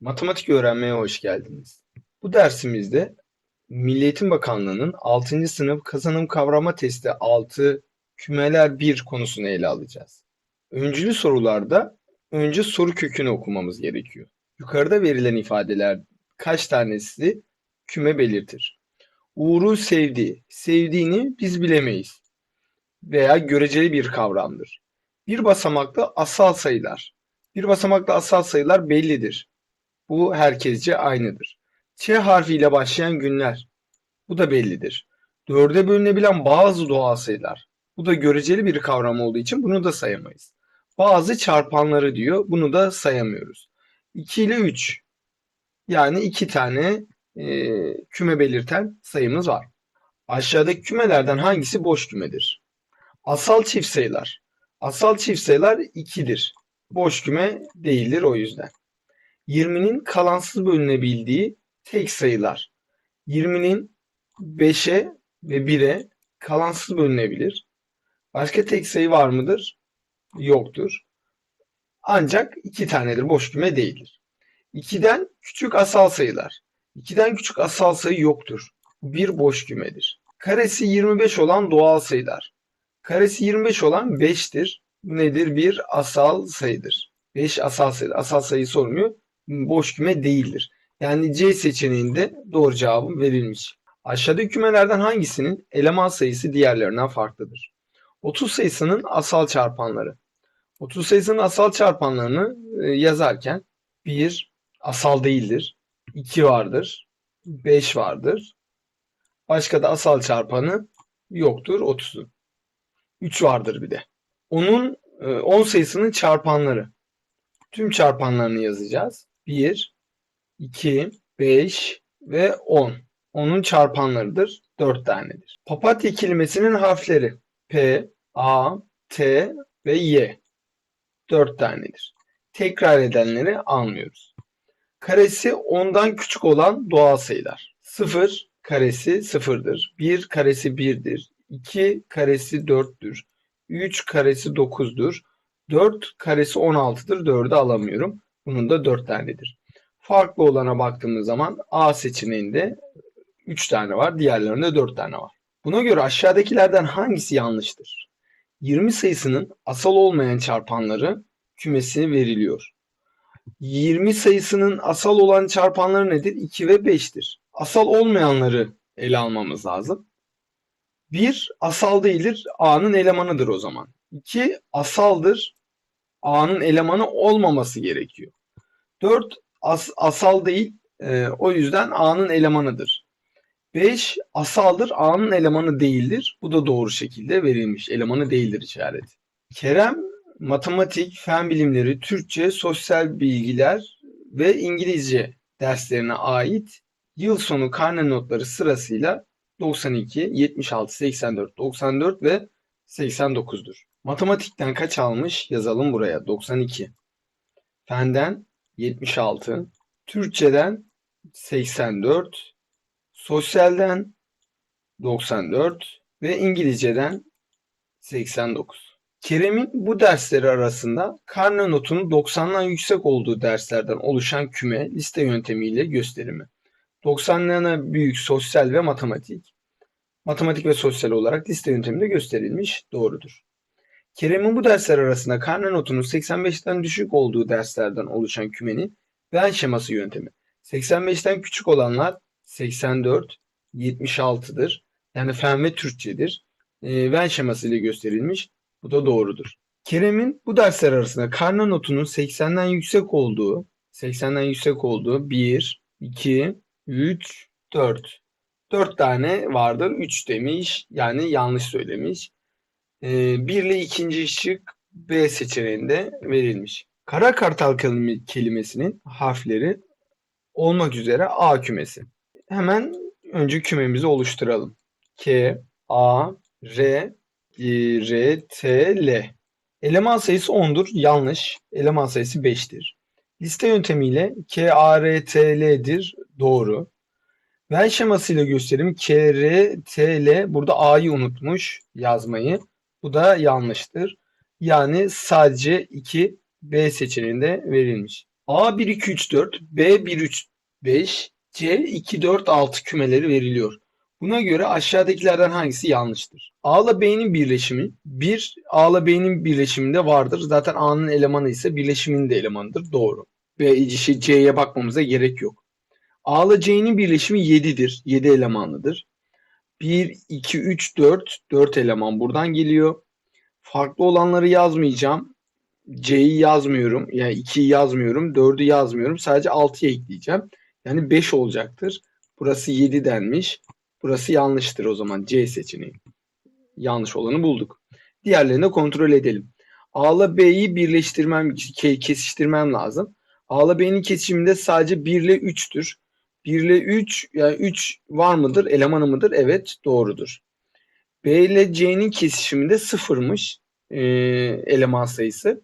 Matematik öğrenmeye hoş geldiniz. Bu dersimizde Milli Eğitim Bakanlığı'nın 6. sınıf kazanım kavrama testi 6 kümeler 1 konusunu ele alacağız. Öncülü sorularda önce soru kökünü okumamız gerekiyor. Yukarıda verilen ifadeler kaç tanesi küme belirtir? Uğur'u sevdiği, sevdiğini biz bilemeyiz veya göreceli bir kavramdır. Bir basamaklı asal sayılar. Bir basamaklı asal sayılar bellidir. Bu herkesce aynıdır. Ç harfiyle başlayan günler. Bu da bellidir. Dörde bölünebilen bazı doğal sayılar. Bu da göreceli bir kavram olduğu için bunu da sayamayız. Bazı çarpanları diyor. Bunu da sayamıyoruz. 2 ile 3. Yani iki tane e, küme belirten sayımız var. Aşağıdaki kümelerden hangisi boş kümedir? Asal çift sayılar. Asal çift sayılar 2'dir. Boş küme değildir o yüzden. 20'nin kalansız bölünebildiği tek sayılar. 20'nin 5'e ve 1'e kalansız bölünebilir. Başka tek sayı var mıdır? Yoktur. Ancak iki tanedir. Boş küme değildir. 2'den küçük asal sayılar. 2'den küçük asal sayı yoktur. Bir boş kümedir. Karesi 25 olan doğal sayılar. Karesi 25 olan 5'tir. Bu nedir? Bir asal sayıdır. 5 asal sayı. Asal sayı sormuyor. Boş küme değildir. Yani C seçeneğinde doğru cevabım verilmiş. Aşağıdaki kümelerden hangisinin eleman sayısı diğerlerinden farklıdır? 30 sayısının asal çarpanları. 30 sayısının asal çarpanlarını e, yazarken 1 asal değildir. 2 vardır. 5 vardır. Başka da asal çarpanı yoktur 30'un. 3 vardır bir de. Onun 10 sayısının çarpanları. Tüm çarpanlarını yazacağız. 1, 2, 5 ve 10. Onun çarpanlarıdır. 4 tanedir. Papatya kelimesinin harfleri P, A, T ve Y. 4 tanedir. Tekrar edenleri almıyoruz. Karesi 10'dan küçük olan doğal sayılar. 0 karesi 0'dır. 1 karesi 1'dir. 2 karesi 4'tür. 3 karesi 9'dur. 4 karesi 16'dır. 4'ü alamıyorum. Bunun da 4 tanedir. Farklı olana baktığımız zaman A seçeneğinde 3 tane var. Diğerlerinde 4 tane var. Buna göre aşağıdakilerden hangisi yanlıştır? 20 sayısının asal olmayan çarpanları kümesi veriliyor. 20 sayısının asal olan çarpanları nedir? 2 ve 5'tir. Asal olmayanları ele almamız lazım. 1 asal değildir. A'nın elemanıdır o zaman. 2 asaldır. A'nın elemanı olmaması gerekiyor. 4 as, asal değil. E, o yüzden A'nın elemanıdır. 5 asaldır. A'nın elemanı değildir. Bu da doğru şekilde verilmiş. Elemanı değildir işareti. Kerem matematik, fen bilimleri, Türkçe, sosyal bilgiler ve İngilizce derslerine ait yıl sonu karne notları sırasıyla 92, 76, 84, 94 ve 89'dur. Matematikten kaç almış yazalım buraya 92. Fenden 76, Türkçeden 84, sosyalden 94 ve İngilizceden 89. Kerem'in bu dersleri arasında karne notunun 90'dan yüksek olduğu derslerden oluşan küme liste yöntemiyle gösterimi. 90'larına büyük sosyal ve matematik. Matematik ve sosyal olarak liste yönteminde gösterilmiş doğrudur. Kerem'in bu dersler arasında karne notunun 85'ten düşük olduğu derslerden oluşan kümenin Venn şeması yöntemi. 85'ten küçük olanlar 84, 76'dır. Yani fen ve Türkçedir. E, Venn şeması ile gösterilmiş. Bu da doğrudur. Kerem'in bu dersler arasında karne notunun 80'den yüksek olduğu, 80'den yüksek olduğu 1, 2, 3, 4. 4 tane vardır. 3 demiş. Yani yanlış söylemiş. Ee, 1 ile ikinci şık B seçeneğinde verilmiş. Kara kartal kelimesinin harfleri olmak üzere A kümesi. Hemen önce kümemizi oluşturalım. K, A, R, R, T, L. Eleman sayısı 10'dur. Yanlış. Eleman sayısı 5'tir. Liste yöntemiyle K, A, R, T, L'dir. Doğru. Venn şemasıyla göstereyim. K, R, T, L. Burada A'yı unutmuş yazmayı. Bu da yanlıştır. Yani sadece 2 B seçeneğinde verilmiş. A 1 2 3 4, B 1 3 5, C 2 4 6 kümeleri veriliyor. Buna göre aşağıdakilerden hangisi yanlıştır? A ile B'nin birleşimi 1 A ile B'nin birleşiminde vardır. Zaten A'nın elemanı ise birleşimin de elemanıdır. Doğru. İşte C'ye bakmamıza gerek yok. A ile C'nin birleşimi 7'dir. 7 elemanlıdır. 1, 2, 3, 4. 4 eleman buradan geliyor. Farklı olanları yazmayacağım. C'yi yazmıyorum. Yani 2'yi yazmıyorum. 4'ü yazmıyorum. Sadece 6'ya ekleyeceğim. Yani 5 olacaktır. Burası 7 denmiş. Burası yanlıştır o zaman C seçeneği. Yanlış olanı bulduk. Diğerlerini kontrol edelim. A ile B'yi birleştirmem, ke- kesiştirmem lazım. A ile B'nin kesişiminde sadece 1 ile 3'tür. 1 ile 3, yani 3 var mıdır? Elemanı mıdır? Evet, doğrudur. B ile C'nin kesişiminde sıfırmış e, eleman sayısı.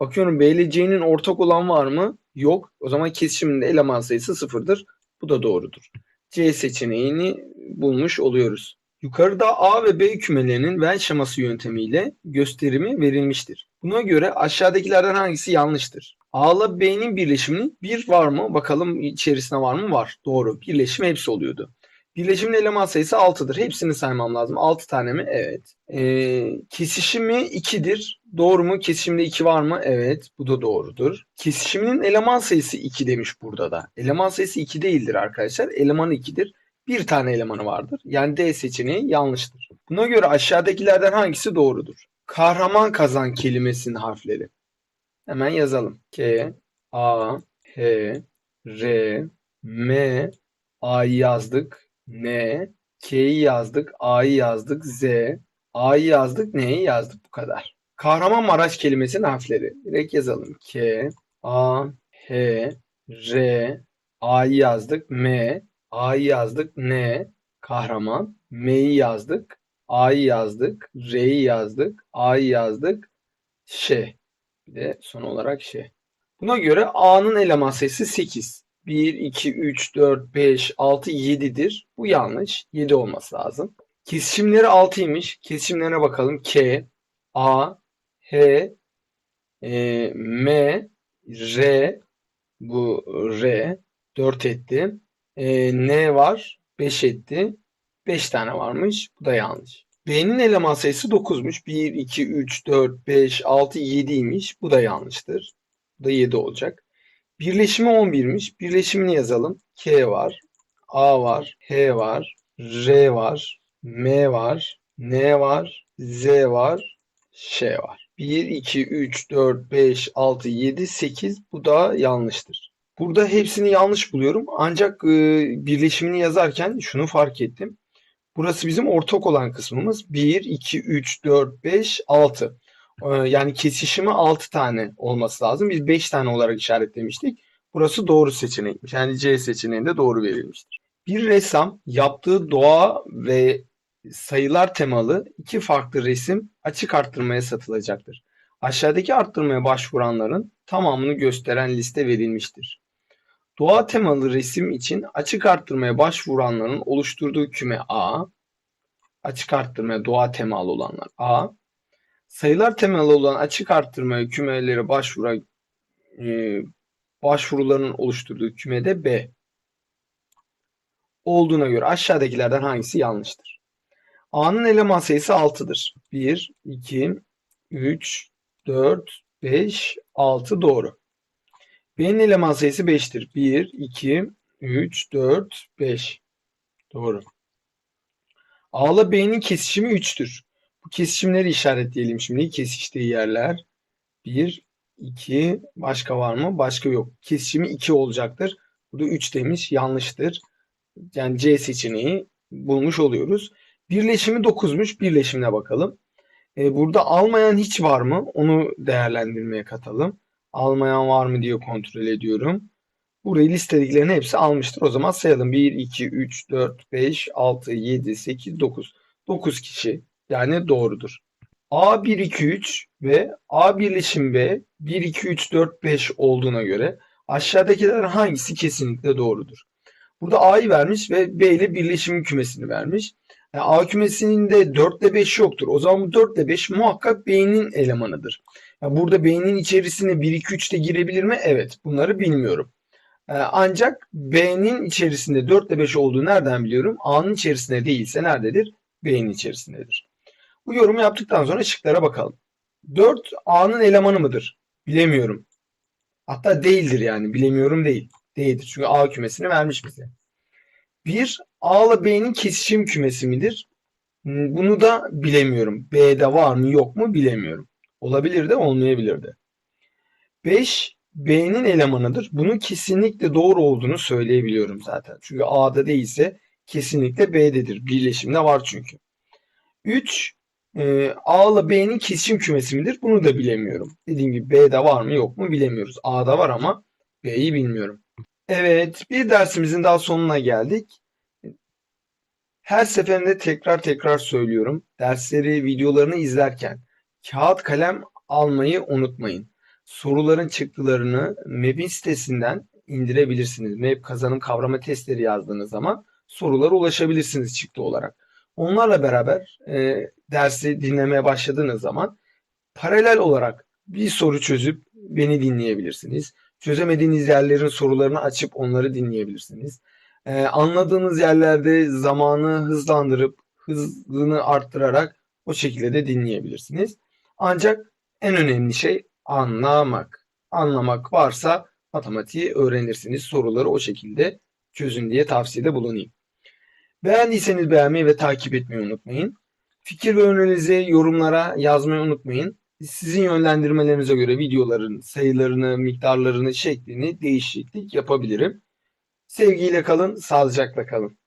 Bakıyorum B ile C'nin ortak olan var mı? Yok. O zaman kesişiminde eleman sayısı sıfırdır. Bu da doğrudur. C seçeneğini bulmuş oluyoruz. Yukarıda A ve B kümelerinin Venn şeması yöntemiyle gösterimi verilmiştir. Buna göre aşağıdakilerden hangisi yanlıştır? A ile B'nin birleşiminin bir var mı? Bakalım içerisinde var mı? Var. Doğru. Birleşim hepsi oluyordu. Birleşimin eleman sayısı 6'dır. Hepsini saymam lazım. 6 tane mi? Evet. Ee, kesişimi 2'dir. Doğru mu? Kesişimde 2 var mı? Evet. Bu da doğrudur. Kesişiminin eleman sayısı 2 demiş burada da. Eleman sayısı 2 değildir arkadaşlar. Elemanı 2'dir. Bir tane elemanı vardır. Yani D seçeneği yanlıştır. Buna göre aşağıdakilerden hangisi doğrudur? Kahraman kazan kelimesinin harfleri. Hemen yazalım. K, A, H, R, M, A'yı yazdık. N, K'yi yazdık. A'yı yazdık. Z, A'yı yazdık. N'yi yazdık. Bu kadar. Kahramanmaraş kelimesinin harfleri. Direkt yazalım. K, A, H, R, A'yı yazdık. M, A'yı yazdık. N, kahraman. M'yi yazdık. A'yı yazdık. R'yi yazdık. A'yı yazdık. Ş. Bir de son olarak Ş. Buna göre A'nın eleman sayısı 8. 1, 2, 3, 4, 5, 6, 7'dir. Bu yanlış. 7 olması lazım. Kesişimleri 6'ymış. Kesişimlerine bakalım. K, A, H, e, M, R, bu R 4 etti. E, N var 5 etti. 5 tane varmış. Bu da yanlış. B'nin eleman sayısı 9'muş. 1, 2, 3, 4, 5, 6, 7'ymiş. Bu da yanlıştır. Bu da 7 olacak. Birleşimi 11'miş. Birleşimini yazalım. K var. A var. H var. R var. M var. N var. Z var. Ş var. 1, 2, 3, 4, 5, 6, 7, 8. Bu da yanlıştır. Burada hepsini yanlış buluyorum. Ancak e, birleşimini yazarken şunu fark ettim. Burası bizim ortak olan kısmımız. 1, 2, 3, 4, 5, 6. Ee, Yani kesişimi 6 tane olması lazım. Biz 5 tane olarak işaretlemiştik. Burası doğru seçenekmiş. Yani C seçeneğinde doğru verilmiştir. Bir ressam yaptığı doğa ve sayılar temalı iki farklı resim açık arttırmaya satılacaktır. Aşağıdaki arttırmaya başvuranların tamamını gösteren liste verilmiştir. Doğa temalı resim için açık arttırmaya başvuranların oluşturduğu küme A, açık arttırmaya doğa temalı olanlar A, sayılar temalı olan açık arttırmaya kümelere başvuran e, başvuruların oluşturduğu kümede B olduğuna göre aşağıdakilerden hangisi yanlıştır? A'nın eleman sayısı 6'dır. 1, 2, 3, 4, 5, 6 doğru. B'nin eleman sayısı 5'tir. 1, 2, 3, 4, 5. Doğru. A ile B'nin kesişimi 3'tür. Bu kesişimleri işaretleyelim şimdi. Kesiştiği yerler. 1, 2, başka var mı? Başka yok. Kesişimi 2 olacaktır. Burada 3 demiş. Yanlıştır. Yani C seçeneği bulmuş oluyoruz. Birleşimi 9'muş. Birleşimine bakalım. E, burada almayan hiç var mı? Onu değerlendirmeye katalım. Almayan var mı diye kontrol ediyorum. Burayı listediklerin hepsi almıştır. O zaman sayalım. 1, 2, 3, 4, 5, 6, 7, 8, 9. 9 kişi. Yani doğrudur. A 1, 2, 3 ve A birleşim B 1, 2, 3, 4, 5 olduğuna göre aşağıdakilerden hangisi kesinlikle doğrudur? Burada A'yı vermiş ve B ile birleşim kümesini vermiş. Yani A kümesinin de 4 ile 5 yoktur. O zaman bu 4 ile 5 muhakkak B'nin elemanıdır. Burada B'nin içerisine 1, 2, 3 de girebilir mi? Evet. Bunları bilmiyorum. Ee, ancak B'nin içerisinde 4 ile 5 olduğu nereden biliyorum? A'nın içerisinde değilse nerededir? B'nin içerisindedir. Bu yorumu yaptıktan sonra şıklara bakalım. 4 A'nın elemanı mıdır? Bilemiyorum. Hatta değildir yani. Bilemiyorum değil. Değildir. Çünkü A kümesini vermiş bize. 1 A ile B'nin kesişim kümesi midir? Bunu da bilemiyorum. B'de var mı yok mu bilemiyorum. Olabilir de olmayabilir de. 5 B'nin elemanıdır. Bunun kesinlikle doğru olduğunu söyleyebiliyorum zaten. Çünkü A'da değilse kesinlikle B'dedir. Birleşimde var çünkü. 3 e, A ile B'nin kesişim kümesi midir? Bunu da bilemiyorum. Dediğim gibi B'de var mı yok mu bilemiyoruz. A'da var ama B'yi bilmiyorum. Evet, bir dersimizin daha sonuna geldik. Her seferinde tekrar tekrar söylüyorum. Dersleri, videolarını izlerken kağıt kalem almayı unutmayın. Soruların çıktılarını MEB'in sitesinden indirebilirsiniz. MEB kazanım kavrama testleri yazdığınız zaman sorulara ulaşabilirsiniz çıktı olarak. Onlarla beraber e, dersi dinlemeye başladığınız zaman paralel olarak bir soru çözüp beni dinleyebilirsiniz. Çözemediğiniz yerlerin sorularını açıp onları dinleyebilirsiniz. Ee, anladığınız yerlerde zamanı hızlandırıp hızını arttırarak o şekilde de dinleyebilirsiniz. Ancak en önemli şey anlamak. Anlamak varsa matematiği öğrenirsiniz. Soruları o şekilde çözün diye tavsiyede bulunayım. Beğendiyseniz beğenmeyi ve takip etmeyi unutmayın. Fikir ve önerinizi yorumlara yazmayı unutmayın. Sizin yönlendirmelerinize göre videoların sayılarını, miktarlarını, şeklini değişiklik yapabilirim. Sevgiyle kalın, sağlıcakla kalın.